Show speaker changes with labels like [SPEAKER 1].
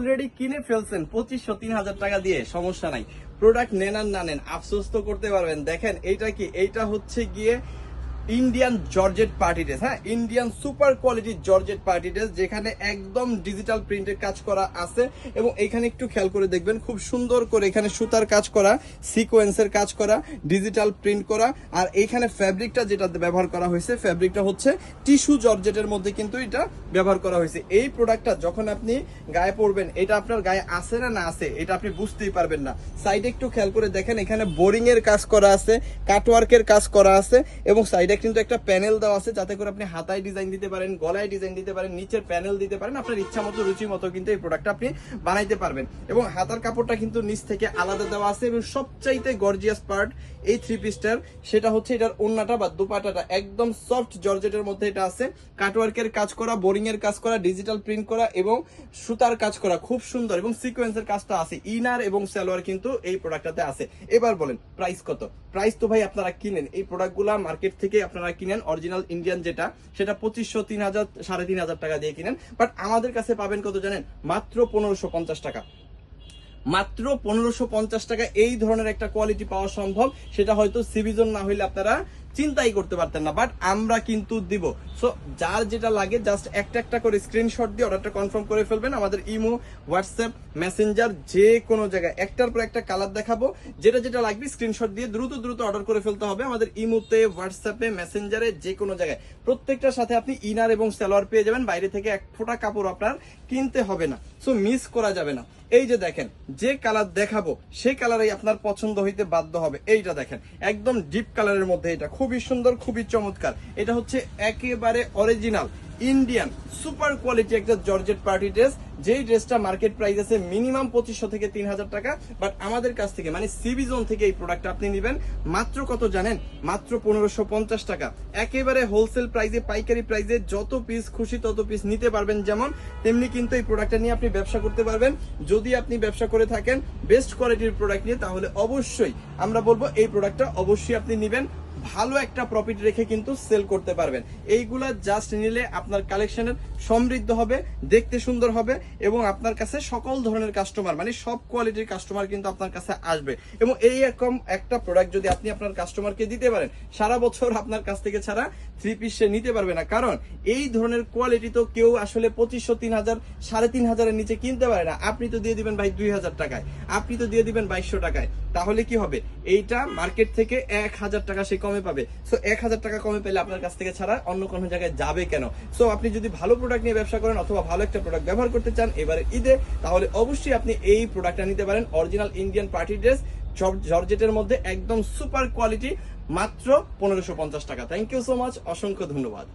[SPEAKER 1] Already কিনে ফেলছেন পঁচিশশো, তিন হাজার টাকা দিয়ে, সমস্যা নাই। প্রোডাক্ট নেন আর না নেন, আফসোস তো করতে পারবেন। দেখেন, এইটা কি? এইটা হচ্ছে গিয়ে ইন্ডিয়ান জর্জেট পার্টি ড্রেস হ্যাঁ? Indian super quality georgette party dress যেখানে একদম ডিজিটাল প্রিন্টের কাজ করা আছে এবং এখানে একটু খেয়াল করে দেখবেন, খুব সুন্দর করে এখানে সুতার কাজ করা সিকোয়েন্সের কাজ করা ডিজিটাল প্রিন্ট করা, আর এখানে ফ্যাব্রিকটা যেটা ব্যবহার করা হয়েছে ফ্যাব্রিকটা হচ্ছে টিস্যু জর্জেটের মধ্যে কিন্তু এটা ব্যবহার করা হয়েছে। এই প্রোডাক্টটা যখন আপনি গায়ে পরবেন, এটা আপনার গায়ে আছে না না আছে, এটা আপনি বুঝতেই পারবেন না। সাইডে একটু খেয়াল করে দেখেন, এখানে বোরিং এর কাজ করা আছে কাটওয়ার্কের কাজ করা আছে এবং সাইডে কিন্তু একটা প্যানেল দেওয়া আছে যাতে করে আপনি হাতায় ডিজাইন দিতে পারেন, গলায় ডিজাইন দিতে পারেন, নিচের প্যানেল দিতে পারেন, আপনার ইচ্ছা মতো, রুচি মতো কিন্তু এই প্রোডাক্টটা আপনি বানাইতে পারবেন। এবং হাতার কাপড়টা কিন্তু নিচ থেকে আলাদা দেওয়া আছে এবং সবচাইতে গর্জিয়াস পার্ট এই থ্রি পিসটার সেটা হচ্ছে এটার ওন্নাটা বা দুপাটাটা। একদম সফট জর্জেটের মধ্যে এটা আছে। কাটওয়ার্কের কাজ করা বোরিং এর কাজ করা ডিজিটাল প্রিন্ট করা এবং সুতার কাজ করা। খুব সুন্দর এবং সিকোয়েন্সের কাজটা আছে। ইনার এবং সালোয়ার কিন্তু এই প্রোডাক্টটাতে আছে। এবার বলেন প্রাইস কত? প্রাইস তো ভাই আপনারা কিনেন। এই প্রোডাক্টগুলা মার্কেট থেকে আপনারা কিনেন অরিজিনাল ইন্ডিয়ান যেটা, সেটা পঁচিশশো তিন হাজার সাড়ে তিন হাজার টাকা দিয়ে কিনেন। বাট আমাদের কাছে পাবেন কত জানেন? মাত্র পনেরোশো পঞ্চাশ টাকা। মাত্র পনেরোশো পঞ্চাশ টাকা এই ধরনের একটা কোয়ালিটি পাওয়া সম্ভব। সেটা হয়তো সিভিজন না হইলে আপনারা চিন্তাই করতে পারতেন না বাট আমরা কিন্তু দিব। সো যার যেটা লাগে জাস্ট একটা একটা করে স্ক্রিনশট দিয়ে অর্ডারটা কনফার্ম করে ফেলবেন। আমাদের ইমো হোয়াটসঅ্যাপ মেসেঞ্জার যে কোনো জায়গায়। একটার পর একটা কালার দেখাবো। যেটা যেটা লাগবে স্ক্রিনশট দিয়ে দ্রুত দ্রুত অর্ডার করে ফেলতে হবে। আমাদের ইমোতে হোয়াটসঅ্যাপে মেসেঞ্জারে যে কোনো জায়গায়। প্রত্যেকটার সাথে আপনি ইনার এবং সালোয়ার পেয়ে যাবেন। বাইরে থেকে এক ফোঁটা কাপড় আপনার কিনতে হবে না। সো মিস করা যাবে না। এই যে দেখেন, যে কালার দেখাবো সেই কালারই আপনার পছন্দ হইতে বাধ্য হবে। এইটা দেখেন, একদম ডিপ কালারের মধ্যে এটা খুবই সুন্দর, খুবই চমৎকার। এটা হচ্ছে একেবারে অরিজিনাল ইন্ডিয়ান সুপার কোয়ালিটি একটা জর্জেট পার্টি ড্রেস যেই ড্রেসটা মার্কেট প্রাইস আছে মিনিমাম পঁচিশশো থেকে তিন হাজার টাকা। বাট আমাদের কাছ থেকে মানে সিবি জোন থেকে এই প্রোডাক্টটা আপনি নেবেন। মাত্র কত জানেন? মাত্র পনেরোশো পঞ্চাশ টাকা। একেবারে হোলসেল প্রাইসে পাইকারি প্রাইসে যত পিস খুশি তত পিস নিতে পারবেন যেমন। তেমনি কিন্তু এই প্রোডাক্টটা নিয়ে আপনি ব্যবসা করতে পারবেন। যদি আপনি ব্যবসা করে থাকেন বেস্ট কোয়ালিটির প্রোডাক্ট নিয়ে, তাহলে অবশ্যই আমরা বলব এই প্রোডাক্টটা অবশ্যই আপনি নেবেন। ভালো একটা প্রফিট রেখে কিন্তু সেল করতে পারবেন। এইগুলা জাস্ট নিলে আপনার কালেকশনের সমৃদ্ধ হবে, দেখতে সুন্দর হবে এবং আপনার কাছে সকল ধরনের কাস্টমার মানে সব কোয়ালিটির কাস্টমার কিন্তু আপনার কাছে আসবে। এবং এই রকম একটা প্রোডাক্ট যদি আপনি আপনার কাস্টমারকে দিতে পারেন, সারা বছর আপনার কাছ থেকে ছাড়া থ্রি পিস সে নিতে পারবে না। কারণ এই ধরনের কোয়ালিটি তো কেউ আসলে পঁচিশশো, তিন হাজার, সাড়ে তিন হাজারের নিচে কিনতে পারে না। আপনি তো দিয়ে দিবেন ভাই দুই হাজার টাকায়। আপনি তো দিয়ে দিবেন বাইশশো টাকায়। তাহলে কি হবে? এইটা মার্কেট থেকে এক হাজার টাকা সে কমে পাবে। সো এক হাজার টাকা কমে পেলে আপনার কাছ থেকে ছাড়া অন্য কোনো জায়গায় যাবে কেন? সো আপনি যদি ভালো প্রোডাক্ট নিয়ে ব্যবসা করেন অথবা ভালো একটা প্রোডাক্ট ব্যবহার করতে চান, এবারে ঈদে, তাহলে অবশ্যই আপনি এই প্রোডাক্টটা নিতে পারেন। অরিজিনাল ইন্ডিয়ান পার্টি ড্রেস জর্জেটের মধ্যে একদম সুপার কোয়ালিটি মাত্র পনেরোশো পঞ্চাশ টাকা। থ্যাংক ইউ সো মাচ অসংখ্য ধন্যবাদ।